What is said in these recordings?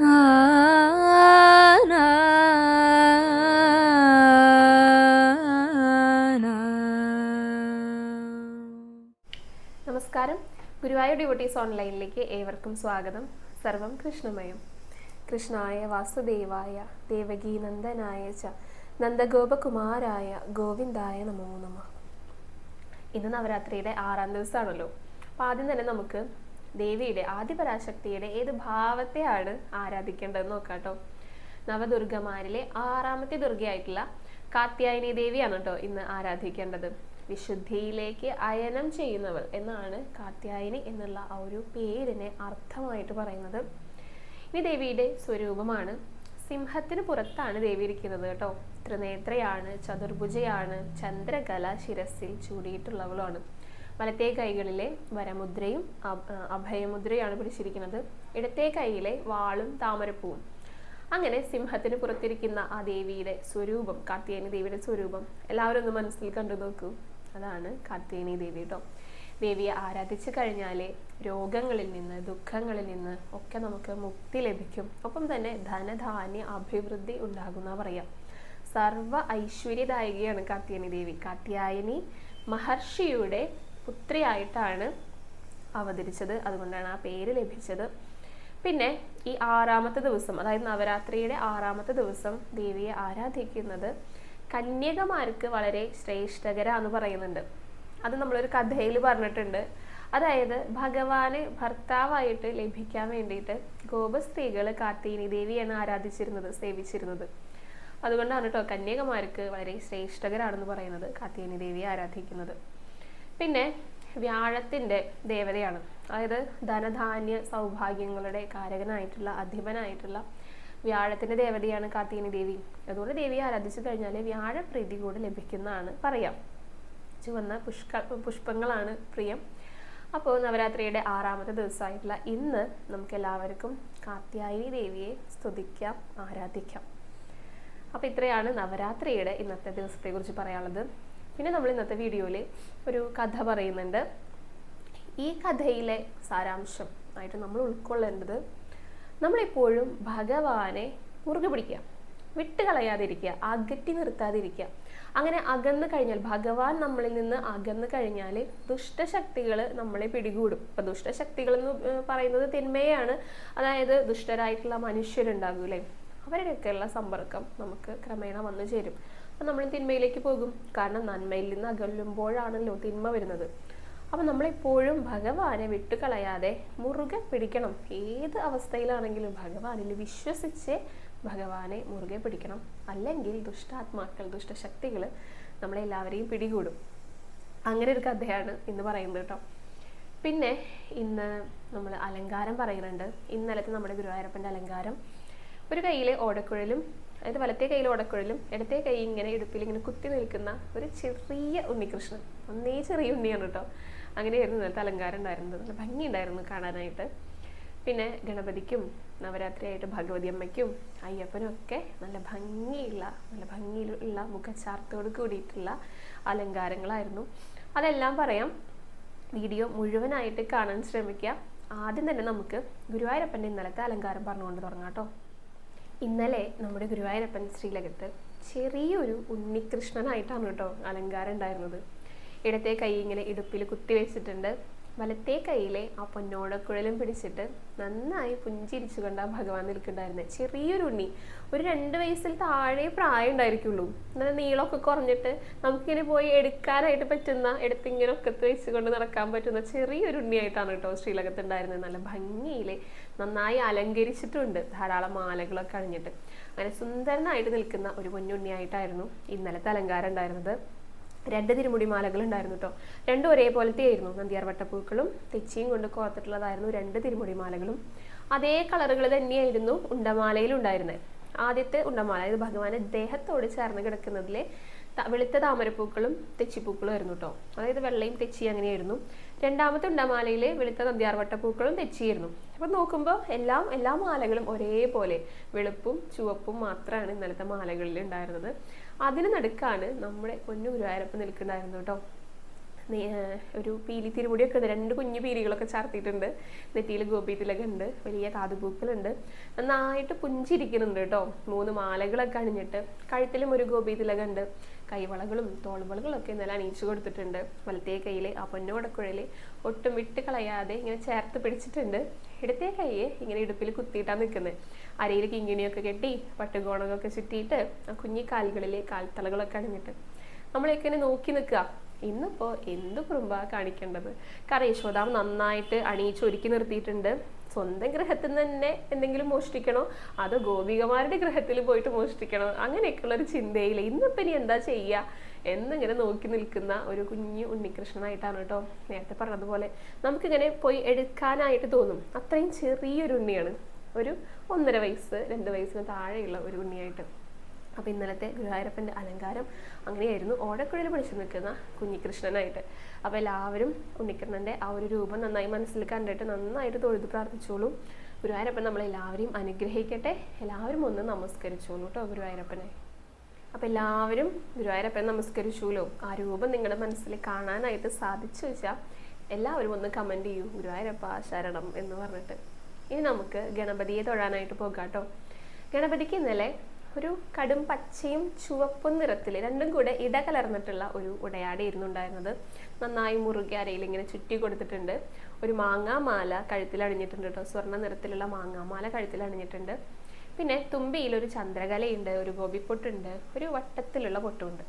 നമസ്കാരം. ഗുരുവായൂർ ഡിവോട്ടീസ് ഓൺലൈനിലേക്ക് ഏവർക്കും സ്വാഗതം. സർവം കൃഷ്ണമയം. കൃഷ്ണായ വാസുദേവായ ദേവകീ നന്ദനായ ച നന്ദഗോപകുമാരായ ഗോവിന്ദായ നമോ നമ. ഇന്ന് നവരാത്രിയുടെ ആറാം ദിവസമാണല്ലോ. അപ്പം ആദ്യം തന്നെ നമുക്ക് ദേവിയുടെ ആദിപരാശക്തിയുടെ ഏത് ഭാവത്തെയാണ് ആരാധിക്കേണ്ടതെന്ന് നോക്കാട്ടോ. കേട്ടോ നവദുർഗമാരിലെ ആറാമത്തെ ദുർഗയായിട്ടുള്ള കാത്യായനി ദേവിയാണ് കേട്ടോ ഇന്ന് ആരാധിക്കേണ്ടത്. വിശുദ്ധിയിലേക്ക് അയനം ചെയ്യുന്നവൾ എന്നാണ് കാത്യായനി എന്നുള്ള ആ ഒരു പേരിനെ അർത്ഥമായിട്ട് പറയുന്നത്. ഇനി ദേവിയുടെ സ്വരൂപമാണ്. സിംഹത്തിന് പുറത്താണ് ദേവി ഇരിക്കുന്നത് കേട്ടോ. ത്രിനേത്രയാണ് ചതുർഭുജയാണ് ചന്ദ്രകല ശിരസിൽ ചൂടിയിട്ടുള്ളവളാണ് വലത്തെ കൈകളിലെ വരമുദ്രയും അഭ- അഭയമുദ്രയാണ് പിടിച്ചിരിക്കുന്നത്. ഇടത്തേ കൈയിലെ വാളും താമരപ്പൂവും. അങ്ങനെ സിംഹത്തിന് പുറത്തിരിക്കുന്ന ആ ദേവിയുടെ സ്വരൂപം കാർത്തികേനി ദേവിയുടെ സ്വരൂപം എല്ലാവരും ഒന്ന് മനസ്സിൽ കണ്ടു നോക്കൂ. അതാണ് കാർത്തികേനി ദേവി കേട്ടോ ദേവിയെ ആരാധിച്ചു കഴിഞ്ഞാലേ രോഗങ്ങളിൽ നിന്ന് ദുഃഖങ്ങളിൽ നിന്ന് ഒക്കെ നമുക്ക് മുക്തി ലഭിക്കും. ഒപ്പം തന്നെ ധനധാന്യ അഭിവൃദ്ധി ഉണ്ടാകുന്ന പറയാം. സർവ ഐശ്വര്യദായികയാണ് കാർത്തികേയനി ദേവി. കാർത്തിയായനി മഹർഷിയുടെ പുത്രിയായിട്ടാണ് അവതരിച്ചത്. അതുകൊണ്ടാണ് ആ പേര് ലഭിച്ചത്. പിന്നെ ഈ ആറാമത്തെ ദിവസം അതായത് നവരാത്രിയുടെ ആറാമത്തെ ദിവസം ദേവിയെ ആരാധിക്കുന്നത് കന്യകമാർക്ക് വളരെ ശ്രേഷ്ഠകരാന്ന് പറയുന്നുണ്ട്. അത് നമ്മളൊരു കഥയിൽ പറഞ്ഞിട്ടുണ്ട്. അതായത് ഭഗവാന് ഭർത്താവായിട്ട് ലഭിക്കാൻ വേണ്ടിയിട്ട് ഗോപസ്ത്രീകൾ കാർത്തീനി ദേവിയാണ് ആരാധിച്ചിരുന്നത് സേവിച്ചിരുന്നത്. അതുകൊണ്ടാണ് കേട്ടോ കന്യകമാർക്ക് വളരെ ശ്രേഷ്ഠകരാണെന്ന് പറയുന്നത് കാർത്തീനി ദേവിയെ ആരാധിക്കുന്നത്. പിന്നെ വ്യാഴത്തിന്റെ ദേവതയാണ്. അതായത് ധനധാന്യ സൗഭാഗ്യങ്ങളുടെ കാരകനായിട്ടുള്ള അധിപനായിട്ടുള്ള വ്യാഴത്തിന്റെ ദേവതയാണ് കാർത്തികനി ദേവി. അതുകൊണ്ട് ദേവിയെ ആരാധിച്ചു കഴിഞ്ഞാൽ വ്യാഴപ്രീതി കൂടെ ലഭിക്കുന്നതാണ് പറയാം. ചുവന്ന പുഷ്ക പുഷ്പങ്ങളാണ് പ്രിയം. അപ്പോൾ നവരാത്രിയുടെ ആറാമത്തെ ദിവസമായിട്ടുള്ള ഇന്ന് നമുക്ക് എല്ലാവർക്കും കാർത്യായനി ദേവിയെ സ്തുതിക്കാം ആരാധിക്കാം. അപ്പോൾ ഇത്രയാണ് നവരാത്രിയുടെ ഇന്നത്തെ ദിവസത്തെക്കുറിച്ച് പറയാനുള്ളത്. പിന്നെ നമ്മൾ ഇന്നത്തെ വീഡിയോയിൽ ഒരു കഥ പറയുന്നുണ്ട്. ഈ കഥയിലെ സാരാംശം ആയിട്ട് നമ്മൾ ഉൾക്കൊള്ളേണ്ടത് നമ്മളെപ്പോഴും ഭഗവാനെ മുറുകെ പിടിക്കുക വിട്ടുകളയാതിരിക്കുക അകറ്റി നിർത്താതിരിക്കുക. അങ്ങനെ അകന്നു കഴിഞ്ഞാൽ ഭഗവാൻ നമ്മളിൽ നിന്ന് അകന്നു കഴിഞ്ഞാൽ ദുഷ്ടശക്തികൾ നമ്മളെ പിടികൂടും. ഇപ്പം ദുഷ്ടശക്തികൾ എന്ന് പറയുന്നത് തിന്മയാണ് അതായത് ദുഷ്ടരായിട്ടുള്ള മനുഷ്യരുണ്ടാകൂലേ അവരുടെയൊക്കെയുള്ള സമ്പർക്കം നമുക്ക് ക്രമേണ വന്നു ചേരും. നമ്മൾ തിന്മയിലേക്ക് പോകും. കാരണം നന്മയിൽ നിന്ന് അകലുമ്പോഴാണല്ലോ തിന്മ വരുന്നത്. അപ്പം നമ്മളെപ്പോഴും ഭഗവാനെ വിട്ടുകളയാതെ മുറുകെ പിടിക്കണം. ഏത് അവസ്ഥയിലാണെങ്കിലും ഭഗവാനിൽ വിശ്വസിച്ച് ഭഗവാനെ മുറുകെ പിടിക്കണം. അല്ലെങ്കിൽ ദുഷ്ടാത്മാക്കൾ ദുഷ്ടശക്തികൾ നമ്മളെല്ലാവരെയും പിടികൂടും. അങ്ങനെ ഒരു കഥയാണ് ഇന്ന് പറയുന്നത് കേട്ടോ. പിന്നെ ഇന്ന് നമ്മൾ അലങ്കാരം പറയുന്നുണ്ട്. ഇന്നലത്തെ നമ്മുടെ ഗുരുവായൂരപ്പന്റെ അലങ്കാരം. ഒരു കയ്യിൽ ഓടക്കുഴലും അതായത് വലത്തെ കയ്യിൽ ഓടക്കുഴലും ഇടത്തെ കൈ ഇങ്ങനെ ഇടുപ്പിൽ ഇങ്ങനെ കുത്തി നിൽക്കുന്ന ഒരു ചെറിയ ഉണ്ണികൃഷ്ണൻ. ഒന്നേ ചെറിയ ഉണ്ണിയാണ് കേട്ടോ. അങ്ങനെയായിരുന്നു ഇന്നലത്തെ അലങ്കാരം ഉണ്ടായിരുന്നത്. നല്ല ഭംഗിയുണ്ടായിരുന്നു കാണാനായിട്ട്. പിന്നെ ഗണപതിക്കും നവരാത്രിയായിട്ട് ഭഗവതി അമ്മയ്ക്കും അയ്യപ്പനും ഒക്കെ നല്ല ഭംഗിയുള്ള നല്ല ഭംഗിയിലുള്ള മുഖച്ചാർത്തോട് കൂടിയിട്ടുള്ള അലങ്കാരങ്ങളായിരുന്നു. അതെല്ലാം പറയാം. വീഡിയോ മുഴുവനായിട്ട് കാണാൻ ശ്രമിക്കുക. ആദ്യം തന്നെ നമുക്ക് ഗുരുവായൂരപ്പന്റെ ഇന്നലത്തെ അലങ്കാരം പറഞ്ഞുകൊണ്ട് തുടങ്ങാം കേട്ടോ. ഇന്നലെ നമ്മുടെ ഗുരുവായൂരപ്പൻ ശ്രീലകത്ത് ചെറിയൊരു ഉണ്ണികൃഷ്ണനായിട്ടാണ് കേട്ടോ അലങ്കാരം ഉണ്ടായിരുന്നത്. ഇടത്തെ കൈ ഇങ്ങനെ ഇടുപ്പിൽ കുത്തി വെച്ചിട്ടുണ്ട്. വലത്തെ കൈയിലെ ആ പൊന്നോടക്കുഴലും പിടിച്ചിട്ട് നന്നായി പുഞ്ചിരിച്ചു കൊണ്ട് ആ ഭഗവാൻ നിൽക്കുന്നുണ്ടായിരുന്നത് ചെറിയൊരു ഉണ്ണി. ഒരു രണ്ട് വയസ്സിൽ താഴെ പ്രായം ഉണ്ടായിരിക്കുള്ളൂ. നല്ല നീളമൊക്കെ കുറഞ്ഞിട്ട് നമുക്കിങ്ങനെ പോയി എടുക്കാനായിട്ട് പറ്റുന്ന എടുത്തിങ്ങനെ ഒക്കെ വെച്ചുകൊണ്ട് നടക്കാൻ പറ്റുന്ന ചെറിയൊരു ഉണ്ണിയായിട്ടാണ് കേട്ടോ ശ്രീലകത്ത് ഉണ്ടായിരുന്നത് നല്ല ഭംഗിയിൽ നന്നായി അലങ്കരിച്ചിട്ടുണ്ട്. ധാരാളം മാലകളൊക്കെ അണിഞ്ഞിട്ട്. അങ്ങനെ സുന്ദരനായിട്ട് നിൽക്കുന്ന ഒരു പൊന്നുണ്ണിയായിട്ടായിരുന്നു ഇന്നലത്തെ അലങ്കാരം ഉണ്ടായിരുന്നത്. രണ്ട് തിരുമുടി മാലകൾ ഉണ്ടായിരുന്നു കേട്ടോ. രണ്ടും ഒരേപോലത്തെ ആയിരുന്നു നന്ദിയാർ വട്ടപ്പൂക്കളും തെച്ചിയും കൊണ്ട് കോർത്തിട്ടുള്ളതായിരുന്നു രണ്ട് തിരുമുടി മാലകളും. അതേ കളറുകൾ തന്നെയായിരുന്നു ഉണ്ടമാലയിൽ ഉണ്ടായിരുന്നത്. ആദ്യത്തെ ഉണ്ടമാല അതായത് ഭഗവാന്റെ ദേഹത്തോട് ചേർന്ന് കിടക്കുന്നതിലെ വെളുത്ത താമരപ്പൂക്കളും തെച്ചിപ്പൂക്കളും ആയിരുന്നു കേട്ടോ. അതായത് വെള്ളയും തെച്ചി അങ്ങനെയായിരുന്നു. രണ്ടാമത്തെ ഉണ്ടമാലയിലെ വെളുത്ത നന്ദ്യാർവട്ടപ്പൂക്കളും തെച്ചിയിരുന്നു. അപ്പം നോക്കുമ്പോൾ എല്ലാം എല്ലാ മാലകളും ഒരേപോലെ വെളുപ്പും ചുവപ്പും മാത്രമാണ് ഇന്നലത്തെ മാലകളിൽ ഉണ്ടായിരുന്നത്. അതിന് നടുക്കാണ് നമ്മുടെ പൊന്നു ഗുരുവായൂരപ്പൻ നിൽക്കുന്നുണ്ടായിരുന്നു കേട്ടോ ഒരു പീലി തിരുമുടിയൊക്കെ ഉണ്ട്. രണ്ട് കുഞ്ഞു പീലികളൊക്കെ ചാർത്തിയിട്ടുണ്ട്. നെറ്റിയിൽ ഗോപി തിലകുണ്ട് വലിയ കാതുപൂക്കളുണ്ട് നന്നായിട്ട് പുഞ്ചിരിക്കുന്നുണ്ട് കേട്ടോ മൂന്ന് മാലകളൊക്കെ അണിഞ്ഞിട്ട് കഴുത്തിലും ഒരു ഗോപി തിലകുണ്ട് കൈവളകളും തോൾവളകളും ഒക്കെ നല്ല അണിയിച്ചു കൊടുത്തിട്ടുണ്ട്. വലത്തേ കയ്യിൽ ആ പൊന്നോടക്കുഴയിൽ ഒട്ടും വിട്ട് കളയാതെ ഇങ്ങനെ ചേർത്ത് പിടിച്ചിട്ടുണ്ട്. ഇടത്തേ കൈയെ ഇങ്ങനെ ഇടുപ്പിൽ കുത്തിയിട്ടാണ് നിൽക്കുന്നത് അരയിൽ കിങ്ങിണിയൊക്കെ കെട്ടി പട്ടുകോണകൊക്കെ ചുറ്റിയിട്ട് ആ കുഞ്ഞി കാലുകളിലെ കാൽത്തളകളൊക്കെ അണിഞ്ഞിട്ട് നമ്മളെയൊക്കെ ഇങ്ങനെ നോക്കി നിൽക്കുക. ഇന്നിപ്പോ എന്ത് കുറുമ്പാ കാണിക്കേണ്ടത്? കാരണം യശോദാവ് നന്നായിട്ട് അണിയിച്ച് ഒരുക്കി നിർത്തിയിട്ടുണ്ട്. സ്വന്തം ഗൃഹത്തിൽ നിന്ന് തന്നെ എന്തെങ്കിലും മോഷ്ടിക്കണോ? അതോ ഗോപികമാരുടെ ഗ്രഹത്തിൽ പോയിട്ട് മോഷ്ടിക്കണോ? അങ്ങനെയൊക്കെയുള്ള ഒരു ചിന്തയില്ല ഇന്നിപ്പം ഇനി എന്താ ചെയ്യുക എന്നിങ്ങനെ നോക്കി നിൽക്കുന്ന ഒരു കുഞ്ഞു ഉണ്ണികൃഷ്ണനായിട്ടാണ് കേട്ടോ നേരത്തെ പറഞ്ഞതുപോലെ. നമുക്കിങ്ങനെ പോയി എടുക്കാനായിട്ട് തോന്നും. അത്രയും ചെറിയൊരു ഉണ്ണിയാണ്. ഒരു ഒന്നര വയസ്സ് രണ്ട് വയസ്സിന് താഴെയുള്ള ഒരു ഉണ്ണിയായിട്ട്. അപ്പോൾ ഇന്നലത്തെ ഗുരുവായൂരപ്പന്റെ അലങ്കാരം അങ്ങനെയായിരുന്നു. ഓടക്കുഴയിൽ പിടിച്ചു നിൽക്കുന്ന കുഞ്ഞികൃഷ്ണനായിട്ട്. അപ്പോൾ എല്ലാവരും ഉണ്ണിക്കൃഷ്ണന്റെ ആ ഒരു രൂപം നന്നായി മനസ്സിൽ കണ്ടിട്ട് നന്നായിട്ട് തൊഴുതു പ്രാർത്ഥിച്ചോളും. ഗുരുവായൂരപ്പൻ നമ്മളെല്ലാവരെയും അനുഗ്രഹിക്കട്ടെ. എല്ലാവരും ഒന്ന് നമസ്കരിച്ചോളൂ കേട്ടോ ഗുരുവായൂരപ്പനെ. അപ്പോൾ എല്ലാവരും ഗുരുവായൂരപ്പൻ നമസ്കരിച്ചുല്ലോ ആ രൂപം നിങ്ങളുടെ മനസ്സിൽ കാണാനായിട്ട് സാധിച്ചു വെച്ചാൽ എല്ലാവരും ഒന്ന് കമന്റ് ചെയ്യൂ. ഗുരുവായൂരപ്പ ശരണം എന്ന് പറഞ്ഞിട്ട്. ഇനി നമുക്ക് ഗണപതിയെ തൊഴാനായിട്ട് പോകാം കേട്ടോ ഗണപതിക്ക് ഇന്നലെ ഒരു കടും പച്ചയും ചുവപ്പും നിറത്തിൽ രണ്ടും കൂടെ ഇടകലർന്നിട്ടുള്ള ഒരു ഉടയാടയായിരുന്നു ഉണ്ടായിരുന്നത്. നന്നായി മുറുകെ അരയിൽ ഇങ്ങനെ ചുറ്റി കൊടുത്തിട്ടുണ്ട്. ഒരു മാങ്ങാമാല കഴുത്തിൽ അണിഞ്ഞിട്ടുണ്ട് കേട്ടോ. സ്വർണ നിറത്തിലുള്ള മാങ്ങാമാല കഴുത്തിൽ അണിഞ്ഞിട്ടുണ്ട്. പിന്നെ തുമ്പിയിൽ ഒരു ചന്ദ്രകലയുണ്ട് ഒരു ഗോപിപ്പൊട്ടുണ്ട് ഒരു വട്ടത്തിലുള്ള പൊട്ടുണ്ട്.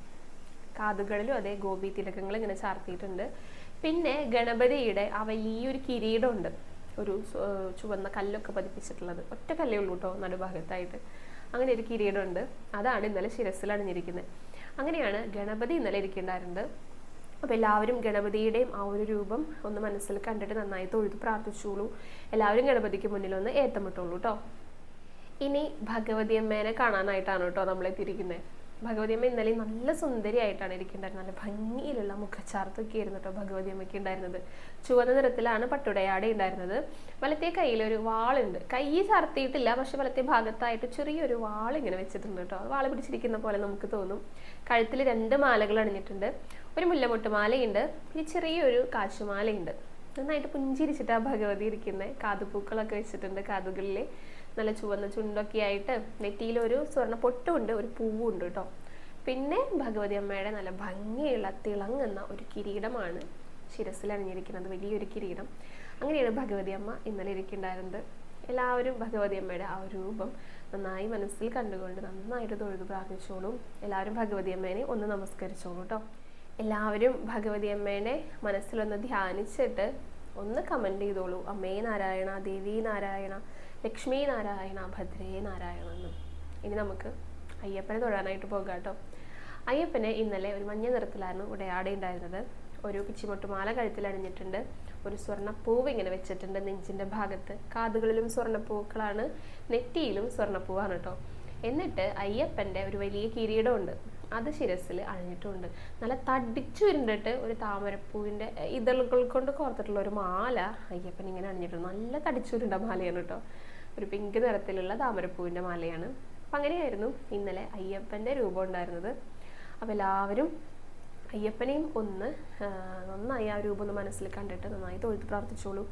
കാതുകളിലും അതേ ഗോപി തിലകങ്ങൾ ഇങ്ങനെ ചാർത്തിയിട്ടുണ്ട്. പിന്നെ ഗണപതിയുടെ ആ വലിയൊരു കിരീടമുണ്ട് ഒരു ചുവന്ന കല്ലൊക്കെ പതിപ്പിച്ചിട്ടുള്ളത്. ഒറ്റ കല്ലേ ഉള്ളൂ കേട്ടോ നടുഭാഗത്തായിട്ട്. അങ്ങനെ ഒരു കിരീടമുണ്ട്. അതാണ് ഇന്നലെ ശിരസിൽ അണിഞ്ഞിരിക്കുന്നത്. അങ്ങനെയാണ് ഗണപതി ഇന്നലെ ഇരിക്കുന്നുണ്ടായിരുന്നത്. അപ്പോൾ എല്ലാവരും ഗണപതിയുടെയും ആ ഒരു രൂപം ഒന്ന് മനസ്സിൽ കണ്ടിട്ട് നന്നായി തൊഴുത് പ്രാർത്ഥിച്ചോളൂ. എല്ലാവരും ഗണപതിക്ക് മുന്നിൽ ഒന്ന് ഏത്തമിട്ടോളൂ കേട്ടോ ഇനി ഭഗവതി അമ്മേനെ കാണാനായിട്ടാണ് കേട്ടോ നമ്മൾ എത്തിയിരിക്കുന്നത്. ഭഗവതി അമ്മ ഇന്നലെ നല്ല സുന്ദരിയായിട്ടാണ് ഇരിക്കുന്നുണ്ടായിരുന്നത് നല്ല ഭംഗിയിലുള്ള മുഖച്ചാർത്തൊക്കെ ആയിരുന്നു കേട്ടോ ഭഗവതിയമ്മയ്ക്ക് ഉണ്ടായിരുന്നത്. ചുവന്ന നിറത്തിലാണ് പട്ടുടയാട ഉണ്ടായിരുന്നത്. വലത്തെ കയ്യിൽ ഒരു വാളുണ്ട്. കൈ ചാർത്തിയിട്ടില്ല പക്ഷെ വലത്തെ ഭാഗത്തായിട്ട് ചെറിയൊരു വാൾ ഇങ്ങനെ വെച്ചിട്ടുണ്ട് കേട്ടോ വാൾ പിടിച്ചിരിക്കുന്ന പോലെ നമുക്ക് തോന്നും. കഴുത്തിൽ രണ്ട് മാലകൾ അണിഞ്ഞിട്ടുണ്ട്. ഒരു മുല്ലമൊട്ട് മാലയുണ്ട്. പിന്നെ ചെറിയൊരു കാശുമാലയുണ്ട്. നന്നായിട്ട് പുഞ്ചിരിച്ചിട്ടാണ് ഭഗവതി ഇരിക്കുന്നത് കാതുപൂക്കളൊക്കെ വെച്ചിട്ടുണ്ട് കാതുകളിൽ നല്ല ചുവന്ന ചുണ്ടൊക്കെ ആയിട്ട് നെറ്റിയിൽ ഒരു സ്വർണ പൊട്ടുമുണ്ട് ഒരു പൂവും ഉണ്ട് കേട്ടോ പിന്നെ ഭഗവതി അമ്മയുടെ നല്ല ഭംഗിയുള്ള തിളങ്ങുന്ന ഒരു കിരീടമാണ് ശിരസിൽ അണിഞ്ഞിരിക്കുന്നത് വലിയൊരു കിരീടം. അങ്ങനെയാണ് ഭഗവതി അമ്മ ഇന്നലെ ഇരിക്കുന്നുണ്ടായിരുന്നത്. എല്ലാവരും ഭഗവതി അമ്മയുടെ ആ ഒരു രൂപം നന്നായി മനസ്സിൽ കണ്ടുകൊണ്ട് നന്നായിട്ട് തൊഴുതു പ്രാർത്ഥിച്ചോളും. എല്ലാവരും ഭഗവതി അമ്മേനെ ഒന്ന് നമസ്കരിച്ചോളൂ കേട്ടോ എല്ലാവരും ഭഗവതി അമ്മേനെ മനസ്സിലൊന്ന് ധ്യാനിച്ചിട്ട് ഒന്ന് കമന്റ് ചെയ്തോളൂ. അമ്മേ നാരായണ ദേവി നാരായണ ലക്ഷ്മി നാരായണ ഭദ്രേ നാരായണ എന്ന്. ഇനി നമുക്ക് അയ്യപ്പനെ തൊഴാനായിട്ട് പോകാം കേട്ടോ. അയ്യപ്പനെ ഇന്നലെ ഒരു മഞ്ഞ നിറത്തിലായിരുന്നു ഉടയാട ഉണ്ടായിരുന്നത്. ഒരു പിച്ചിമൊട്ടുമാല കഴുത്തിൽ അണിഞ്ഞിട്ടുണ്ട്. ഒരു സ്വർണപ്പൂവ് ഇങ്ങനെ വെച്ചിട്ടുണ്ട് നെഞ്ചിന്റെ ഭാഗത്ത്. കാതുകളിലും സ്വർണപ്പൂക്കളാണ് നെറ്റിയിലും സ്വർണപ്പൂവാണ് കേട്ടോ. എന്നിട്ട് അയ്യപ്പന്റെ ഒരു വലിയ കിരീടമുണ്ട്. അത് ശിരസിൽ അണിഞ്ഞിട്ടുണ്ട്. നല്ല തടിച്ചു വരുന്നിട്ട് ഒരു താമരപ്പൂവിന്റെ ഇതളുകൾ കൊണ്ട് കോർത്തിട്ടുള്ള ഒരു മാല അയ്യപ്പൻ ഇങ്ങനെ അണിഞ്ഞിട്ടുണ്ട്. നല്ല തടിച്ചുരുണ്ട മാലയാണ് കേട്ടോ. ഒരു പിങ്ക് നിറത്തിലുള്ള താമരപ്പൂവിന്റെ മാലയാണ്. അപ്പം അങ്ങനെയായിരുന്നു ഇന്നലെ അയ്യപ്പന്റെ രൂപം ഉണ്ടായിരുന്നത്. അപ്പം എല്ലാവരും അയ്യപ്പനെയും ഒന്ന് നന്നായി ആ രൂപം ഒന്ന് മനസ്സിൽ കണ്ടിട്ട് നന്നായി തൊഴുത്ത് പ്രാർത്ഥിച്ചോളൂ.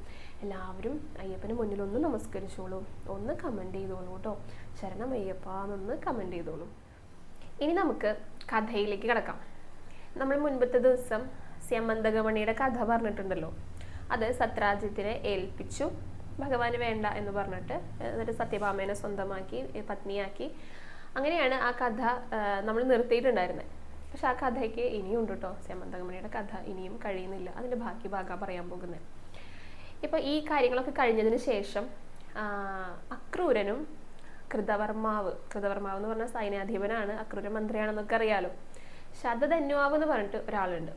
എല്ലാവരും അയ്യപ്പന് മുന്നിൽ ഒന്ന് നമസ്കരിച്ചോളൂ. ഒന്ന് കമന്റ് ചെയ്തോളൂ കേട്ടോ. ശരണം അയ്യപ്പ എന്നൊന്ന് കമന്റ് ചെയ്തോളൂ. ഇനി നമുക്ക് കഥയിലേക്ക് കിടക്കാം. നമ്മൾ മുൻപത്തെ ദിവസം സ്യമന്തകമണിയുടെ കഥ പറഞ്ഞിട്ടുണ്ടല്ലോ. അത് സത്രാജിത്തിനെ ഏൽപ്പിച്ചു. ഭഗവാന് വേണ്ട എന്ന് പറഞ്ഞിട്ട് എന്നിട്ട് സത്യഭാമേനെ സ്വന്തമാക്കി പത്നിയാക്കി. അങ്ങനെയാണ് ആ കഥ നമ്മൾ നിർത്തിയിട്ടുണ്ടായിരുന്നത് പക്ഷെ ആ കഥയ്ക്ക് ഇനിയും ഉണ്ട് കേട്ടോ സ്യമന്തകമണിയുടെ കഥ ഇനിയും കഴിയുന്നില്ല. അതിന്റെ ബാക്കി ഭാഗം പറയാൻ പോകുന്നത് ഇപ്പൊ ഈ കാര്യങ്ങളൊക്കെ കഴിഞ്ഞതിന് ശേഷം അക്രൂരനും കൃതവർമാവ് കൃതവർമാവ് എന്ന് പറഞ്ഞ സൈന്യാധിപനാണ് അക്രൂര മന്ത്രിയാണെന്നൊക്കെ അറിയാലോ. ശതധന്വാവ് എന്ന് പറഞ്ഞിട്ട് ഒരാളുണ്ട്.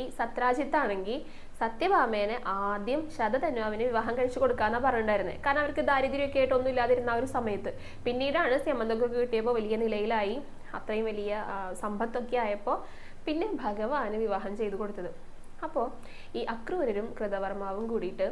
ഈ സത്രാജിത്താണെങ്കിൽ സത്യഭാമേനെ ആദ്യം ശതധന്വാവിന് വിവാഹം കഴിച്ചു കൊടുക്കാന്നാ പറഞ്ഞിട്ടുണ്ടായിരുന്നത് കാരണം അവർക്ക് ദാരിദ്ര്യമൊക്കെ ആയിട്ട് ഒന്നും ഇല്ലാതിരുന്ന ആ ഒരു സമയത്ത്. പിന്നീടാണ് സ്യമന്തൊക്കെ കിട്ടിയപ്പോൾ വലിയ നിലയിലായി. അത്രയും വലിയ സമ്പത്തൊക്കെ ആയപ്പോൾ പിന്നെ ഭഗവാന് വിവാഹം ചെയ്തു കൊടുത്തത്. അപ്പോൾ ഈ അക്രൂരരും കൃതവർമാവും കൂടിയിട്ട്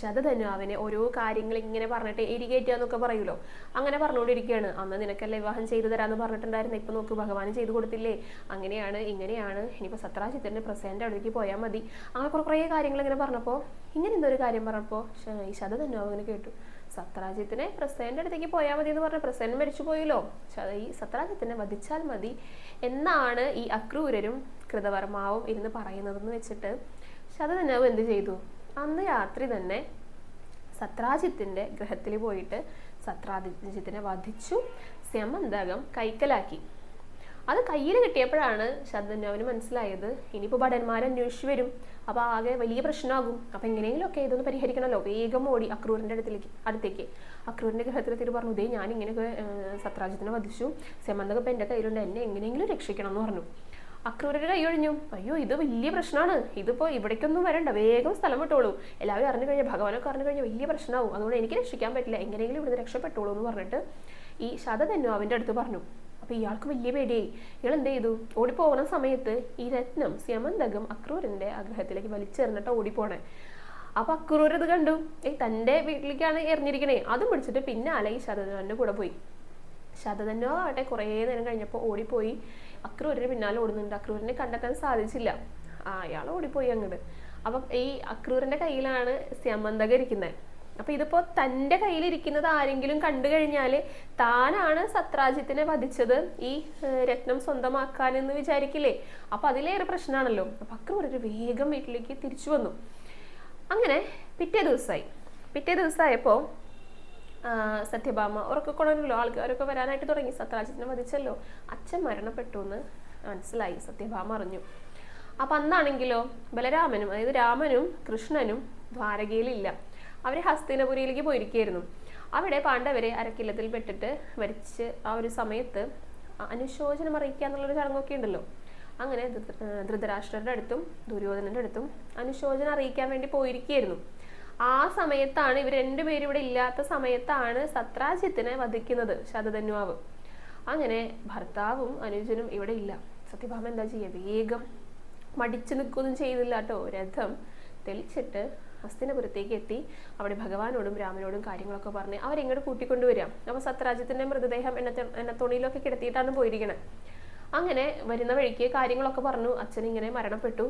ശതധന്വാവിനെ ഓരോ കാര്യങ്ങൾ ഇങ്ങനെ പറഞ്ഞിട്ട് ഇരികേറ്റുക എന്നൊക്കെ പറയുമല്ലോ. അങ്ങനെ പറഞ്ഞുകൊണ്ടിരിക്കുകയാണ്. അന്ന് നിനക്കല്ലേ വിവാഹം ചെയ്തു തരാന്ന് പറഞ്ഞിട്ടുണ്ടായിരുന്നു? ഇപ്പൊ നോക്ക് ഭഗവാൻ ചെയ്തു കൊടുത്തില്ലേ? അങ്ങനെയാണ് ഇങ്ങനെയാണ്. ഇനിയിപ്പോൾ സത്രാജിത്തിന്റെ പ്രസേന്റെ അടുത്തേക്ക് പോയാൽ മതി. അങ്ങനെ കുറെ കുറേ കാര്യങ്ങൾ ഇങ്ങനെ പറഞ്ഞപ്പോൾ ഇങ്ങനെ എന്തൊരു കാര്യം പറഞ്ഞപ്പോൾ ഈ തന്നെ ഇങ്ങനെ കേട്ടു. സത്രാജിത്തിനെ പ്രസേന്റെ അടുത്തേക്ക് പോയാൽ മതി എന്ന് പറഞ്ഞ പ്രസിഡന്റ് മരിച്ചു പോയല്ലോ. ഈ സത്രാജിത്തിനെ വധിച്ചാൽ മതി എന്നാണ് ഈ അക്രൂരരും കൃതവർമാവും ഇരുന്ന് പറയുന്നതെന്ന് വെച്ചിട്ട് ശതധന്വാവ് എന്ത് ചെയ്തു? അന്ന് രാത്രി തന്നെ സത്രാജിത്തിന്റെ ഗ്രഹത്തിൽ പോയിട്ട് സത്രാജിത്തിനെ വധിച്ചു സ്യമന്തകം കൈക്കലാക്കി. അത് കയ്യിൽ കിട്ടിയപ്പോഴാണ് ശതധന്വാവിന് മനസ്സിലായത് ഇനിയിപ്പോൾ ഭടന്മാരെ അന്വേഷിച്ചു വരും. അപ്പോൾ ആകെ വലിയ പ്രശ്നമാകും. അപ്പോൾ എങ്ങനെയെങ്കിലുമൊക്കെ ഇതൊന്ന് പരിഹരിക്കണമല്ലോ. വേഗം ഓടി അക്രൂരിന്റെ അടുത്തേക്ക്. അടുത്തേക്ക് അക്രൂരിന്റെ ഗ്രഹത്തിലെത്തി പറഞ്ഞു ഇതേ ഞാൻ ഇങ്ങനെയൊക്കെ സത്രാജിത്തിനെ വധിച്ചു. സെമന്തകം ഇപ്പം എന്റെ കയ്യിലുണ്ട്. എന്നെ എങ്ങനെയെങ്കിലും രക്ഷിക്കണം എന്ന് പറഞ്ഞു. അക്രൂരരുടെ കൈ ഒഴിഞ്ഞു. അയ്യോ ഇത് വലിയ പ്രശ്നമാണ് ഇതിപ്പോൾ ഇവിടേക്കൊന്നും വരണ്ട. വേഗം സ്ഥലം വിട്ടോളൂ. എല്ലാവരും അറിഞ്ഞു കഴിഞ്ഞാൽ ഭഗവാനൊക്കെ അറിഞ്ഞു കഴിഞ്ഞാൽ വലിയ പ്രശ്നമാവും അതുകൊണ്ട് എനിക്ക് രക്ഷിക്കാൻ പറ്റില്ല. എങ്ങനെയെങ്കിലും ഇവിടുന്ന് രക്ഷപ്പെട്ടോളൂ എന്ന് പറഞ്ഞിട്ട് ഈ ശത തന്നെ അവന്റെ അടുത്ത് പറഞ്ഞു. അപ്പോൾ ഇയാൾക്ക് വലിയ പേടിയായി. ഇയാൾ എന്ത് ചെയ്തു? ഓടിപ്പോകുന്ന സമയത്ത് ഈ രത്നം സ്യമന്തകം അക്രൂരന്റെ ആഗ്രഹത്തിലേക്ക് വലിച്ചെറിഞ്ഞിട്ട് ഓടിപ്പോണേ. അപ്പൊ അക്രൂർ ഇത് കണ്ടു. ഈ തന്റെ വീട്ടിലേക്കാണ് എറിഞ്ഞിരിക്കണേ. അതും പിടിച്ചിട്ട് പിന്നാലെ ഈ ശതധന്വാന്റെ കൂടെ പോയി. ശതധന്വ ആവട്ടെ കുറേ നേരം കഴിഞ്ഞപ്പോൾ ഓടിപ്പോയി. അക്രൂരിന് പിന്നാലെ ഓടുന്നുണ്ട്. അക്രൂരിനെ കണ്ടെത്താൻ സാധിച്ചില്ല. ആ അയാൾ ഓടിപ്പോയി അങ്ങോട്ട് അപ്പം ഈ അക്രൂരിന്റെ കയ്യിലാണ് സ്യമന്തക ഇരിക്കുന്നത് അപ്പൊ ഇതിപ്പോ തന്റെ കയ്യിലിരിക്കുന്നത് ആരെങ്കിലും കണ്ടു കഴിഞ്ഞാൽ താനാണ് സത്രാജിത്തിനെ വധിച്ചത് ഈ രത്നം സ്വന്തമാക്കാൻ എന്ന് വിചാരിക്കില്ലേ? അപ്പൊ അതിലേറെ പ്രശ്നമാണല്ലോ അപ്പൊ അക്രൂർ ഒരു വേഗം വീട്ടിലേക്ക് തിരിച്ചു വന്നു. അങ്ങനെ പിറ്റേ ദിവസമായി പിറ്റേ ദിവസമായപ്പോ സത്യഭാമ. അവരൊക്കെ കൊണ്ടല്ലോ ആൾക്കാരൊക്കെ വരാനായിട്ട് തുടങ്ങി. സത്രാജിത്തിനെ വധിച്ചല്ലോ. അച്ഛൻ മരണപ്പെട്ടു എന്ന് മനസ്സിലായി. സത്യഭാമ അറിഞ്ഞു. അപ്പൊ അന്നാണെങ്കിലോ ബലരാമനും അതായത് രാമനും കൃഷ്ണനും ദ്വാരകയിലില്ല. അവർ ഹസ്തിനപുരിയിലേക്ക് പോയിരിക്കുകയായിരുന്നു. അവിടെ പാണ്ഡവരെ അരക്കില്ലത്തിൽ പെട്ടിട്ട് വരിച്ച് ആ ഒരു സമയത്ത് അനുശോചനം അറിയിക്കുക എന്നുള്ളൊരു ചടങ്ങൊക്കെ ഉണ്ടല്ലോ. അങ്ങനെ ധൃതരാഷ്ട്രരുടെ അടുത്തും ദുര്യോധനന്റെ അടുത്തും അനുശോചനം അറിയിക്കാൻ വേണ്ടി പോയിരിക്കുകയായിരുന്നു. ആ സമയത്താണ് ഇവർ രണ്ടുപേരും ഇവിടെ ഇല്ലാത്ത സമയത്താണ് സത്രാജിത്തിനെ വധിക്കുന്നത് ശതധന്വാവ് അങ്ങനെ ഭർത്താവും അനുജനും ഇവിടെ ഇല്ല. സത്യഭാമ എന്താ ചെയ്യുക വേഗം മടിച്ചു നിൽക്കുകയൊന്നും ചെയ്തില്ല കേട്ടോ രഥം തെളിച്ചിട്ട് ഹസ്തിനപുരത്തേക്ക് എത്തി. അവിടെ ഭഗവാനോടും രാമനോടും കാര്യങ്ങളൊക്കെ പറഞ്ഞ് അവരെങ്ങോട്ട് കൂട്ടിക്കൊണ്ടുവരാം അപ്പോൾ സത്യരാജ്യത്തിന്റെ മൃതദേഹം എണ്ണ തുണിയിലൊക്കെ കിടത്തിയിട്ടാണ് പോയിരിക്കണേ. അങ്ങനെ വരുന്ന വഴിക്ക് കാര്യങ്ങളൊക്കെ പറഞ്ഞു. അച്ഛൻ ഇങ്ങനെ മരണപ്പെട്ടു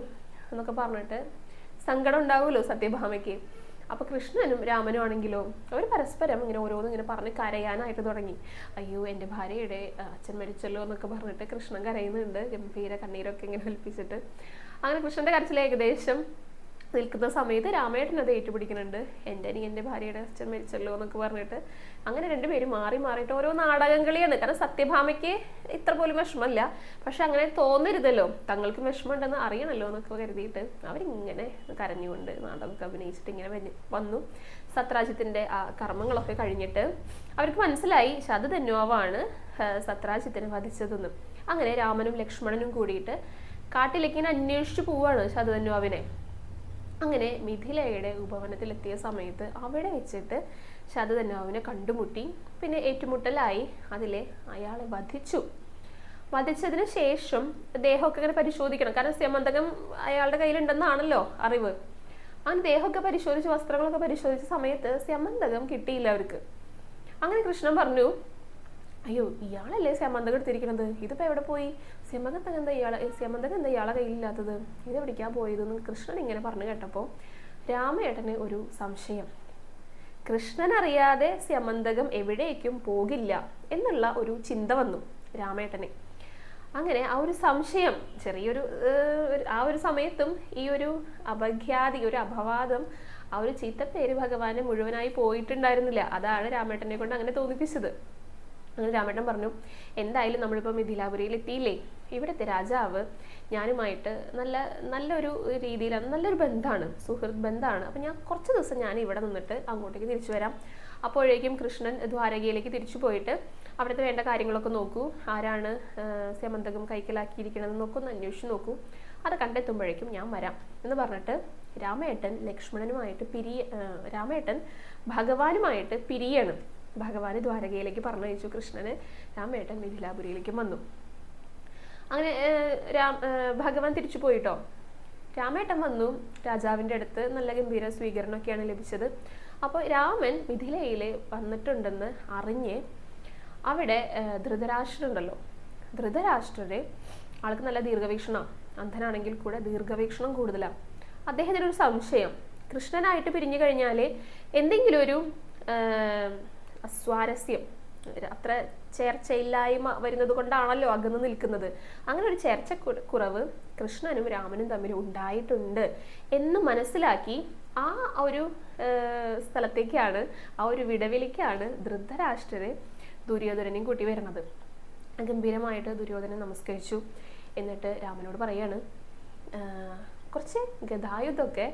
എന്നൊക്കെ പറഞ്ഞിട്ട് സങ്കടം ഉണ്ടാവുമല്ലോ സത്യഭാമയ്ക്ക്. അപ്പൊ കൃഷ്ണനും രാമനും ആണെങ്കിലോ അവർ പരസ്പരം ഇങ്ങനെ ഓരോന്നും ഇങ്ങനെ പറഞ്ഞ് കരയാനായിട്ട് തുടങ്ങി. അയ്യോ എന്റെ ഭാര്യയുടെ അച്ഛൻ മരിച്ചല്ലോ എന്നൊക്കെ പറഞ്ഞിട്ട് കൃഷ്ണൻ കരയുന്നുണ്ട്. ഗംഭീര കണ്ണീരൊക്കെ ഇങ്ങനെ ഒലിപ്പിച്ചിട്ട്. അങ്ങനെ കൃഷ്ണന്റെ കരച്ചിൽ ഏകദേശം നിൽക്കുന്ന സമയത്ത് രാമേട്ടൻ അത് ഏറ്റുപിടിക്കുന്നുണ്ട്. എന്റെ നീ എന്റെ ഭാര്യയുടെ അച്ഛൻ മരിച്ചല്ലോ എന്നൊക്കെ പറഞ്ഞിട്ട് അങ്ങനെ രണ്ടുപേരും മാറി മാറിയിട്ട് ഓരോ നാടകം കളിയാണ് കാരണം സത്യഭാമയ്ക്ക് ഇത്ര പോലും വിഷമമല്ല. പക്ഷെ അങ്ങനെ തോന്നരുതല്ലോ. തങ്ങൾക്ക് വിഷമമുണ്ടെന്ന് അറിയണല്ലോ എന്നൊക്കെ കരുതിയിട്ട് അവരിങ്ങനെ കരഞ്ഞുകൊണ്ട് നാടകമൊക്കെ അഭിനയിച്ചിട്ട് ഇങ്ങനെ വന്നു സത്രാജിത്തിന്റെ ആ കർമ്മങ്ങളൊക്കെ കഴിഞ്ഞിട്ട് അവർക്ക് മനസ്സിലായി ശതധന്വാവാണ് സത്രാജിത്തിനെ വധിച്ചതെന്ന്. അങ്ങനെ രാമനും ലക്ഷ്മണനും കൂടിയിട്ട് കാട്ടിലേക്ക് ഇങ്ങനെ അന്വേഷിച്ചു പോവാണ് ശതധന്വാവിനെ അങ്ങനെ മിഥിലയുടെ ഉപവനത്തിലെത്തിയ സമയത്ത് അവിടെ വെച്ചിട്ട് ശതധന്വാവിനെ കണ്ടുമുട്ടി. പിന്നെ ഏറ്റുമുട്ടലായി അതിലെ അയാളെ വധിച്ചു. വധിച്ചതിന് ശേഷം ദേഹമൊക്കെ ഇങ്ങനെ പരിശോധിക്കണം. കാരണം സ്യമന്തകം അയാളുടെ കയ്യിലുണ്ടെന്നാണല്ലോ അറിവ്. അങ്ങനെ ദേഹമൊക്കെ പരിശോധിച്ച് വസ്ത്രങ്ങളൊക്കെ പരിശോധിച്ച സമയത്ത് സ്യമന്തകം കിട്ടിയില്ല അവർക്ക്. അങ്ങനെ കൃഷ്ണൻ പറഞ്ഞു അയ്യോ ഇയാളല്ലേ സ്യമന്തകം എടുത്തിരിക്കുന്നത്? ഇതിപ്പോ എവിടെ പോയി? സ്യമന്തകം എന്താ ഇയാളെ സ്യമന്തകം എന്താ ഇയാളെ കയ്യിലില്ലാത്തത്? ഇത് എവിടേക്കാ പോയതെന്ന് കൃഷ്ണൻ ഇങ്ങനെ പറഞ്ഞു കേട്ടപ്പോൾ രാമേട്ടന് ഒരു സംശയം. കൃഷ്ണൻ അറിയാതെ സ്യമന്തകം എവിടേക്കും പോകില്ല എന്നുള്ള ഒരു ചിന്ത വന്നു രാമേട്ടന്. അങ്ങനെ ആ ഒരു സംശയം ചെറിയൊരു ആ ഒരു സമയത്തും ഈ ഒരു അപഖ്യാതി ഒരു അപവാദം ആ ഒരു ചീത്തപ്പേര് ഭഗവാന് മുഴുവനായി പോയിട്ടുണ്ടായിരുന്നില്ല. അതാണ് രാമേട്ടനെ കൊണ്ട് അങ്ങനെ തോന്നിപ്പിച്ചത്. അങ്ങനെ രാമേട്ടൻ പറഞ്ഞു. എന്തായാലും നമ്മളിപ്പോൾ മിഥിലാപുരിയിൽ എത്തിയില്ലേ ഇവിടുത്തെ രാജാവ് ഞാനുമായിട്ട് നല്ല നല്ലൊരു രീതിയിലാണ് നല്ലൊരു ബന്ധമാണ് സുഹൃത്ത് ബന്ധമാണ്. അപ്പം ഞാൻ കുറച്ച് ദിവസം ഞാൻ ഇവിടെ നിന്നിട്ട് അങ്ങോട്ടേക്ക് തിരിച്ചു വരാം. അപ്പോഴേക്കും കൃഷ്ണൻ ദ്വാരകയിലേക്ക് തിരിച്ചു പോയിട്ട് അവിടുത്തെ വേണ്ട കാര്യങ്ങളൊക്കെ നോക്കൂ. ആരാണ് സ്യമന്തകം കൈക്കലാക്കിയിരിക്കണമെന്ന് നോക്കൊന്ന് അന്വേഷിച്ച് നോക്കൂ. അത് കണ്ടെത്തുമ്പോഴേക്കും ഞാൻ വരാം എന്ന് പറഞ്ഞിട്ട് രാമേട്ടൻ ലക്ഷ്മണനുമായിട്ട് പിരിയ രാമേട്ടൻ ഭഗവാനുമായിട്ട് പിരിയാണ്. ഭഗവാന് ദ്വാരകയിലേക്ക് പറഞ്ഞയച്ചു കൃഷ്ണന്. രാമേട്ടൻ മിഥിലാപുരിയിലേക്കും വന്നു. അങ്ങനെ രാം ഭഗവാൻ തിരിച്ചു പോയിട്ടോ? രാമേട്ടൻ വന്നു. രാജാവിന്റെ അടുത്ത് നല്ല ഗംഭീര സ്വീകരണമൊക്കെയാണ് ലഭിച്ചത്. അപ്പോൾ രാമൻ മിഥിലയിൽ വന്നിട്ടുണ്ടെന്ന് അറിഞ്ഞ് അവിടെ ഏഹ്, ധൃതരാഷ്ട്രരുണ്ടല്ലോ ധൃതരാഷ്ട്രരെ ആൾക്ക് നല്ല ദീർഘവീക്ഷണം അന്ധനാണെങ്കിൽ കൂടെ ദീർഘവീക്ഷണം കൂടുതലാണ് അദ്ദേഹത്തിനൊരു സംശയം. കൃഷ്ണനായിട്ട് പിരിഞ്ഞു കഴിഞ്ഞാൽ എന്തെങ്കിലും ഒരു അസ്വാരസ്യം. അത്ര ചേർച്ചയില്ലായ്മ വരുന്നത് കൊണ്ടാണല്ലോ അകന്നു നിൽക്കുന്നത്. അങ്ങനെ ഒരു ചേർച്ച കുറവ് കൃഷ്ണനും രാമനും തമ്മിൽ ഉണ്ടായിട്ടുണ്ട് എന്ന് മനസ്സിലാക്കി ആ ഒരു സ്ഥലത്തേക്കാണ് ആ ഒരു വിടവിലേക്കാണ് ധൃതരാഷ്ട്രരെ ദുര്യോധനനെയും കൂട്ടി വരുന്നത്. ഗംഭീരമായിട്ട് ദുര്യോധനൻ നമസ്കരിച്ചു. എന്നിട്ട് രാമനോട് പറയാണ് കുറച്ച് ഗതായുധമൊക്കെ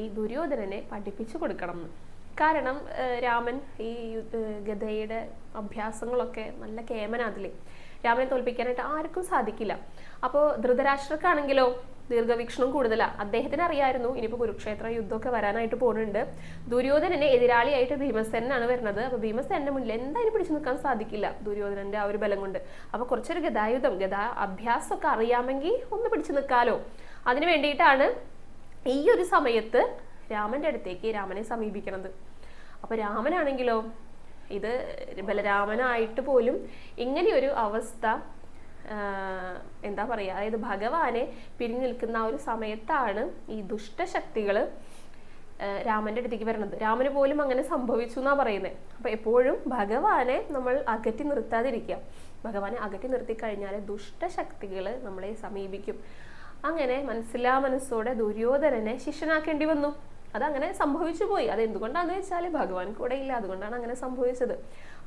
ഈ ദുര്യോധനനെ പഠിപ്പിച്ചു കൊടുക്കണം എന്ന് കാരണം രാമൻ ഈ ഗദയുടെ അഭ്യാസങ്ങളൊക്കെ നല്ല കേമന അതിൽ രാമനെ തോൽപ്പിക്കാനായിട്ട് ആർക്കും സാധിക്കില്ല. അപ്പോൾ ധൃതരാഷ്ട്രക്കാണെങ്കിലോ ദീർഘവീക്ഷണം കൂടുതലാണ് അദ്ദേഹത്തിന് അറിയായിരുന്നു ഇനിയിപ്പോൾ കുരുക്ഷേത്ര യുദ്ധമൊക്കെ വരാനായിട്ട് പോകുന്നുണ്ട് ദുര്യോധനനെ എതിരാളിയായിട്ട് ഭീമസേനാണ് വരുന്നത്. അപ്പോൾ ഭീമസേനന്റെ മുന്നിൽ എന്തായാലും പിടിച്ചു നിൽക്കാൻ സാധിക്കില്ല ദുര്യോധനന്റെ ആ ഒരു ബലം കൊണ്ട്. അപ്പോൾ കുറച്ചൊരു ഗതായുധം ഗതാ അഭ്യാസമൊക്കെ അറിയാമെങ്കിൽ ഒന്ന് പിടിച്ചു നിൽക്കാലോ. അതിന് വേണ്ടിയിട്ടാണ് ഈ ഒരു സമയത്ത് രാമന്റെ അടുത്തേക്ക് രാമനെ സമീപിക്കണത്. അപ്പൊ രാമനാണെങ്കിലോ ഇത് ബലരാമനായിട്ട് പോലും ഇങ്ങനെയൊരു അവസ്ഥ എന്താ പറയുക അതായത് ഭഗവാനെ പിരിഞ്ഞു നിൽക്കുന്ന ഒരു സമയത്താണ് ഈ ദുഷ്ടശക്തികൾ രാമന്റെ അടുത്തേക്ക് വരുന്നത് രാമന് പോലും അങ്ങനെ സംഭവിച്ചു എന്നാ പറയുന്നത് അപ്പൊ എപ്പോഴും ഭഗവാനെ നമ്മൾ അകറ്റി നിർത്താതിരിക്കുക. ഭഗവാനെ അകറ്റി നിർത്തി കഴിഞ്ഞാൽ ദുഷ്ടശക്തികൾ നമ്മളെ സമീപിക്കും. അങ്ങനെ മനസ്സിലാ മനസ്സോടെ ദുര്യോധനനെ ശിഷ്യനാക്കേണ്ടി വന്നു. അതങ്ങനെ സംഭവിച്ചു പോയി. അത് എന്തുകൊണ്ടാണെന്ന് വെച്ചാൽ ഭഗവാൻ കൂടെ ഇല്ല അതുകൊണ്ടാണ് അങ്ങനെ സംഭവിച്ചത്.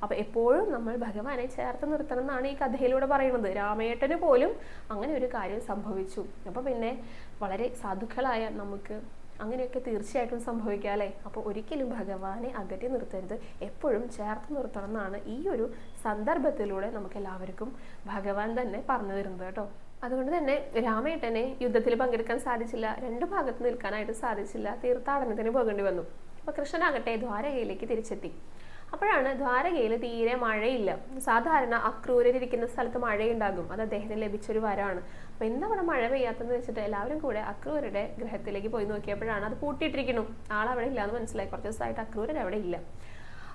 അപ്പൊ എപ്പോഴും നമ്മൾ ഭഗവാനെ ചേർത്ത് നിർത്തണം എന്നാണ് ഈ കഥയിലൂടെ പറയുന്നത്. രാമേട്ടന് പോലും അങ്ങനെ ഒരു കാര്യം സംഭവിച്ചു. അപ്പൊ പിന്നെ വളരെ സാധുക്കളായ നമുക്ക് അങ്ങനെയൊക്കെ തീർച്ചയായിട്ടും സംഭവിക്കാല്ലേ അപ്പോൾ ഒരിക്കലും ഭഗവാനെ അകറ്റി നിർത്തരുത്. എപ്പോഴും ചേർത്ത് നിർത്തണം എന്നാണ് ഈ ഒരു സന്ദർഭത്തിലൂടെ നമുക്ക് എല്ലാവർക്കും ഭഗവാൻ തന്നെ പറഞ്ഞു തരുന്നത് കേട്ടോ. അതുകൊണ്ട് തന്നെ രാമേട്ടനെ യുദ്ധത്തിൽ പങ്കെടുക്കാൻ സാധിച്ചില്ല. രണ്ട് ഭാഗത്ത് നിൽക്കാനായിട്ട് സാധിച്ചില്ല. തീർത്ഥാടനത്തിന് പോകേണ്ടി വന്നു. അപ്പൊ കൃഷ്ണനാകട്ടെ ദ്വാരകയിലേക്ക് തിരിച്ചെത്തി. അപ്പോഴാണ് ദ്വാരകയിൽ തീരെ മഴയില്ല. സാധാരണ അക്രൂരരിയ്ക്കുന്ന സ്ഥലത്ത് മഴയുണ്ടാകും. അത് അദ്ദേഹത്തിന് ലഭിച്ചൊരു വരമാണ്. അപ്പൊ എന്താവിടെ മഴ പെയ്യാത്തെന്ന് വെച്ചിട്ട് എല്ലാവരും കൂടെ അക്രൂരുടെ ഗ്രഹത്തിലേക്ക് പോയി നോക്കിയപ്പോഴാണ് അത് പൂട്ടിയിട്ടിരിക്കുന്നു. ആളവിടെ ഇല്ല എന്ന് മനസ്സിലായി. കുറച്ച് ദിവസമായിട്ട് അക്രൂരൻ അവിടെ ഇല്ല.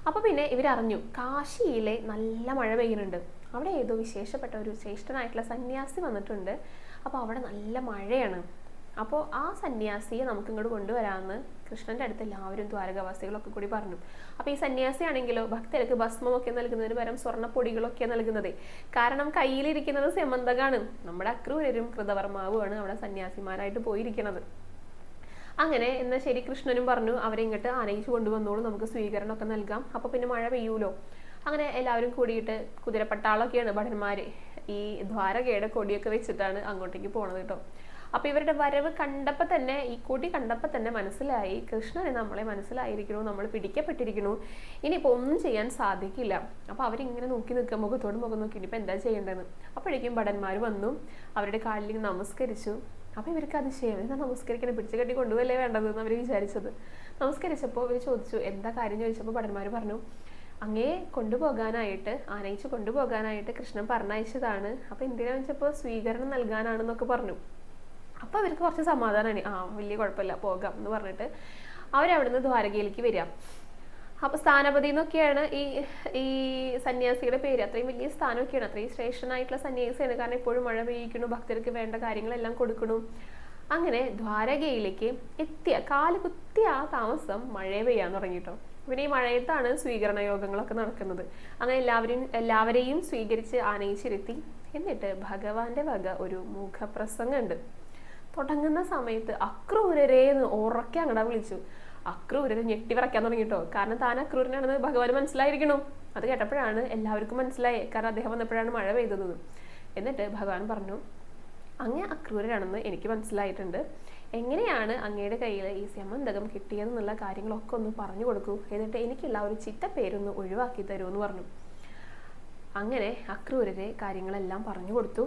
അപ്പൊ പിന്നെ ഇവരറിഞ്ഞു കാശിയിലെ നല്ല മഴ പെയ്യുന്നുണ്ട്. അവിടെ ഏതോ വിശേഷപ്പെട്ട ഒരു ശ്രേഷ്ഠനായിട്ടുള്ള സന്യാസി വന്നിട്ടുണ്ട്. അപ്പോൾ അവിടെ നല്ല മഴയാണ്. അപ്പോൾ ആ സന്യാസിയെ നമുക്ക് ഇങ്ങോട്ട് കൊണ്ടുവരാമെന്ന് കൃഷ്ണന്റെ അടുത്ത് എല്ലാവരും ദ്വാരകവാസികളൊക്കെ കൂടി പറഞ്ഞു. അപ്പോൾ ഈ സന്യാസിയാണെങ്കിലോ ഭക്തർക്ക് ഭസ്മമൊക്കെ നൽകുന്നതിന് പകരം സ്വർണപ്പൊടികളൊക്കെ നൽകുന്നത്. കാരണം കയ്യിലിരിക്കുന്നത് സെമന്തകാണ്. നമ്മുടെ അക്രൂരരും കൃതവർമാവുമാണ് അവിടെ സന്യാസിമാരായിട്ട് പോയിരിക്കുന്നത്. അങ്ങനെ എന്നാൽ ശരി കൃഷ്ണനും പറഞ്ഞു അവരെ ഇങ്ങോട്ട് ആനയിച്ചു കൊണ്ടുവന്നോളൂ നമുക്ക് സ്വീകരണമൊക്കെ നൽകാം. അപ്പോൾ പിന്നെ മഴ പെയ്യൂലോ? അങ്ങനെ എല്ലാവരും കൂടിയിട്ട് കുതിരപ്പട്ടാളൊക്കെയാണ് ഭടന്മാര്. ഈ ദ്വാരകയുടെ കൊടിയൊക്കെ വെച്ചിട്ടാണ് അങ്ങോട്ടേക്ക് പോണത് കേട്ടോ. അപ്പൊ ഇവരുടെ വരവ് കണ്ടപ്പോ തന്നെ ഈ കൊടി കണ്ടപ്പോ തന്നെ മനസ്സിലായി കൃഷ്ണനെ നമ്മളെ മനസ്സിലായിരിക്കണു നമ്മൾ പിടിക്കപ്പെട്ടിരിക്കണു? ഇനിയിപ്പോ ഒന്നും ചെയ്യാൻ സാധിക്കില്ല. അപ്പൊ അവരിങ്ങനെ നോക്കി നിൽക്കുക മുഖത്തോട് മുഖം നോക്കി ഇനിയിപ്പൊ എന്താ ചെയ്യേണ്ടതെന്ന് അപ്പോഴേക്കും ഭടന്മാർ വന്നു അവരുടെ കാലിൽ നമസ്കരിച്ചു. അപ്പൊ ഇവർക്ക് അതിശയം എന്താ നമസ്കരിക്കണം? പിടിച്ചു കെട്ടി കൊണ്ടുപോകല്ലേ വേണ്ടതെന്ന് അവർ വിചാരിച്ചത്. നമസ്കരിച്ചപ്പോൾ ഇവർ ചോദിച്ചു എന്താ കാര്യം ചോദിച്ചപ്പോൾ ഭടന്മാർ പറഞ്ഞു അങ്ങേ കൊണ്ടുപോകാനായിട്ട് ആനയിച്ച് കൊണ്ടുപോകാനായിട്ട് കൃഷ്ണൻ പറഞ്ഞയച്ചതാണ്. അപ്പൊ എന്തിനാ വെച്ചപ്പോൾ സ്വീകരണം നൽകാനാണെന്നൊക്കെ പറഞ്ഞു. അപ്പൊ അവർക്ക് കുറച്ച് സമാധാനമാണ് ആ വലിയ കുഴപ്പമില്ല പോകാം എന്ന് പറഞ്ഞിട്ട് അവരവിടുന്ന് ദ്വാരകയിലേക്ക് വരിക. അപ്പൊ സ്ഥാനപതി എന്നൊക്കെയാണ് ഈ ഈ സന്യാസിയുടെ പേര്. അത്രയും വലിയ സ്ഥാനമൊക്കെയാണ്. അത്രയും ശ്രേഷ്ഠനായിട്ടുള്ള സന്യാസിയാണ്. കാരണം എപ്പോഴും മഴ പെയ്യിക്കണു ഭക്തർക്ക് വേണ്ട കാര്യങ്ങളെല്ലാം കൊടുക്കണു അങ്ങനെ ദ്വാരകയിലേക്ക് എത്തിയ കാൽ കുത്തിയ ആ താമസം മഴ പെയ്യാൻ തുടങ്ങിട്ടോ. പിന്നെ ഈ മഴയത്താണ് സ്വീകരണ യോഗങ്ങളൊക്കെ നടക്കുന്നത്. അങ്ങനെ എല്ലാവരെയും എല്ലാവരെയും സ്വീകരിച്ച് ആനയിച്ചിരുത്തി. എന്നിട്ട് ഭഗവാന്റെ വക ഒരു മുഖപ്രസംഗമുണ്ട്. തുടങ്ങുന്ന സമയത്ത് അക്രൂരരേന്ന് ഉറക്കെ അങ്ങടാ വിളിച്ചു. അക്രൂരരെ ഞെട്ടി വിറയ്ക്കാൻ തുടങ്ങിട്ടോ. കാരണം താൻ അക്രൂരനാണെന്ന് ഭഗവാൻ മനസ്സിലായിരിക്കണം. അത് കേട്ടപ്പോഴാണ് എല്ലാവർക്കും മനസ്സിലായി. കാരണം അദ്ദേഹം വന്നപ്പോഴാണ് മഴ പെയ്തത്. എന്നിട്ട് ഭഗവാൻ പറഞ്ഞു അങ്ങ് അക്രൂരനാണെന്ന് എനിക്ക് മനസ്സിലായിട്ടുണ്ട്. എങ്ങനെയാണ് അങ്ങയുടെ കയ്യിൽ ഈ സെമന്തകം കിട്ടിയതെന്നുള്ള കാര്യങ്ങളൊക്കെ ഒന്ന് പറഞ്ഞു കൊടുക്കൂ. എന്നിട്ട് എനിക്കുള്ള ഒരു ചിറ്റ പേരൊന്ന് ഒഴിവാക്കി തരൂ എന്ന് പറഞ്ഞു. അങ്ങനെ അക്രൂരരെ കാര്യങ്ങളെല്ലാം പറഞ്ഞു കൊടുത്തു.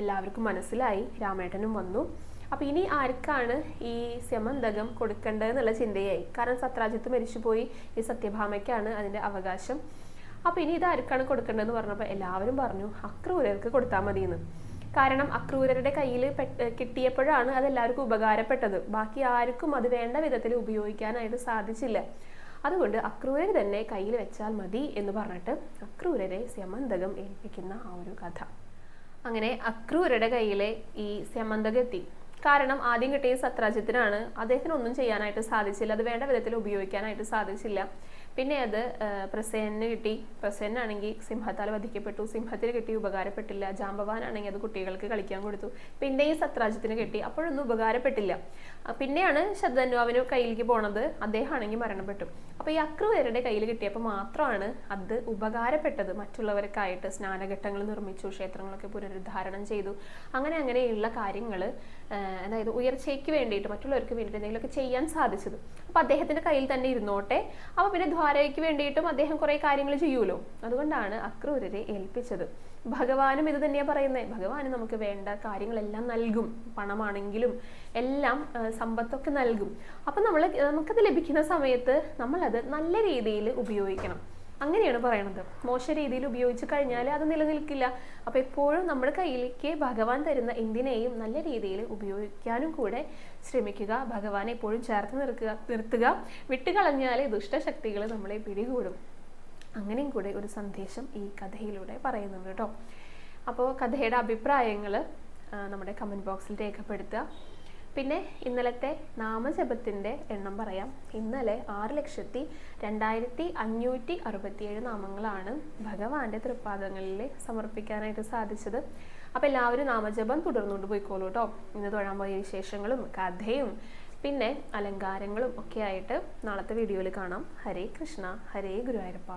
എല്ലാവർക്കും മനസ്സിലായി. രാമേട്ടനും വന്നു. അപ്പോൾ ഇനി ആർക്കാണ് ഈ സെമന്തകം കൊടുക്കേണ്ടതെന്നുള്ള ചിന്തയായി? കാരണം സത്രാജിത്ത് മരിച്ചുപോയി. ഈ സത്യഭാമയ്ക്കാണ് അതിന്റെ അവകാശം. അപ്പോൾ ഇനി ഇത് ആർക്കാണ് കൊടുക്കേണ്ടതെന്ന് പറഞ്ഞപ്പോൾ എല്ലാവരും പറഞ്ഞു അക്രൂരർക്ക് കൊടുത്താൽ മതിയെന്ന്. കാരണം അക്രൂരരുടെ കയ്യിൽ കിട്ടിയപ്പോഴാണ് അത് എല്ലാവർക്കും ഉപകാരപ്പെട്ടത്. ബാക്കി ആർക്കും അത് വേണ്ട വിധത്തിൽ ഉപയോഗിക്കാനായിട്ട് സാധിച്ചില്ല. അതുകൊണ്ട് അക്രൂരർ തന്നെ കയ്യിൽ വെച്ചാൽ മതി എന്ന് പറഞ്ഞിട്ട് അക്രൂരരെ സ്യമന്തകം ഏൽപ്പിക്കുന്ന ആ ഒരു കഥ. അങ്ങനെ അക്രൂരരുടെ കയ്യിലെ ഈ സ്യമന്തകം എത്തി. കാരണം ആദ്യം കിട്ടിയ സത്രാജിത്തിനാണ് അദ്ദേഹത്തിന് ഒന്നും ചെയ്യാനായിട്ട് സാധിച്ചില്ല. അത് വേണ്ട വിധത്തിൽ ഉപയോഗിക്കാനായിട്ട് സാധിച്ചില്ല. പിന്നെ അത് പ്രസേനന് കിട്ടി. പ്രസേനാണെങ്കിൽ സിംഹത്താൽ വധിക്കപ്പെട്ടു. സിംഹത്തിന് കിട്ടി ഉപകാരപ്പെട്ടില്ല. ജാമ്പവാനാണെങ്കിൽ അത് കുട്ടികൾക്ക് കളിക്കാൻ കൊടുത്തു. പിന്നെയും സത്രാജിത്തിന് കിട്ടി. അപ്പോഴൊന്നും ഉപകാരപ്പെട്ടില്ല. പിന്നെയാണ് ശബ്ദന്വാവിന് കയ്യിലേക്ക് പോണത്. അദ്ദേഹമാണെങ്കിൽ മരണപ്പെട്ടു. അപ്പോൾ ഈ അക്രൂരരുടെ കയ്യിൽ കിട്ടിയപ്പോൾ മാത്രമാണ് അത് ഉപകാരപ്പെട്ടത്. മറ്റുള്ളവർക്കായിട്ട് സ്നാനഘട്ടങ്ങൾ നിർമ്മിച്ചു ക്ഷേത്രങ്ങളൊക്കെ പുനരുദ്ധാരണം ചെയ്തു. അങ്ങനെ അങ്ങനെയുള്ള കാര്യങ്ങൾ അതായത് ഉയർച്ചയ്ക്ക് വേണ്ടിയിട്ട് മറ്റുള്ളവർക്ക് വേണ്ടിയിട്ട് എന്തെങ്കിലുമൊക്കെ ചെയ്യാൻ സാധിച്ചത്. അപ്പോൾ അദ്ദേഹത്തിന്റെ കയ്യിൽ തന്നെ ഇരുന്നോട്ടെ. അപ്പോൾ പിന്നെ ദ്വാരയ്ക്ക് വേണ്ടിയിട്ടും അദ്ദേഹം കുറേ കാര്യങ്ങൾ ചെയ്യുമല്ലോ അതുകൊണ്ടാണ് അക്രൂരരെ ഏൽപ്പിച്ചത്. ഭഗവാനും ഇത് തന്നെയാണ് പറയുന്നത് ഭഗവാന് നമുക്ക് വേണ്ട കാര്യങ്ങളെല്ലാം നൽകും. പണമാണെങ്കിലും എല്ലാം സമ്പത്തൊക്കെ നൽകും. അപ്പം നമ്മൾ നമുക്കത് ലഭിക്കുന്ന സമയത്ത് നമ്മളത് നല്ല രീതിയിൽ ഉപയോഗിക്കണം. അങ്ങനെയാണ് പറയണത്. മോശ രീതിയിൽ ഉപയോഗിച്ച് കഴിഞ്ഞാൽ അത് നിലനിൽക്കില്ല. അപ്പോൾ എപ്പോഴും നമ്മുടെ കയ്യിലേക്ക് ഭഗവാൻ തരുന്ന എന്തിനേയും നല്ല രീതിയിൽ ഉപയോഗിക്കാനും കൂടെ ശ്രമിക്കുക. ഭഗവാനെ എപ്പോഴും ചേർത്ത് നിർക്കുക നിർത്തുക. വിട്ടുകളഞ്ഞാൽ ദുഷ്ടശക്തികൾ നമ്മളെ പിടികൂടും. അങ്ങനെയും കൂടെ ഒരു സന്ദേശം ഈ കഥയിലൂടെ പറയുന്നുണ്ട് കേട്ടോ. അപ്പോൾ കഥയുടെ അഭിപ്രായങ്ങൾ നമ്മുടെ കമന്റ് ബോക്സിൽ രേഖപ്പെടുത്തുക. പിന്നെ ഇന്നലത്തെ നാമജപത്തിന്റെ എണ്ണം പറയാം. ഇന്നലെ ആറ് ലക്ഷത്തി രണ്ടായിരത്തി അഞ്ഞൂറ്റി അറുപത്തിയേഴ് നാമങ്ങളാണ് ഭഗവാന്റെ തൃപ്പാദങ്ങളിൽ സമർപ്പിക്കാനായിട്ട് സാധിച്ചത്. അപ്പോൾ എല്ലാവരും നാമജപം തുടർന്നുകൊണ്ട് പോയിക്കോളൂ കേട്ടോ ഇന്ന് തൊഴാൻ പോയ വിശേഷങ്ങളും കഥയും പിന്നെ അലങ്കാരങ്ങളും ഒക്കെ ആയിട്ട് നാളത്തെ വീഡിയോയിൽ കാണാം. ഹരേ കൃഷ്ണ ഹരേ ഗുരുവായൂരപ്പ.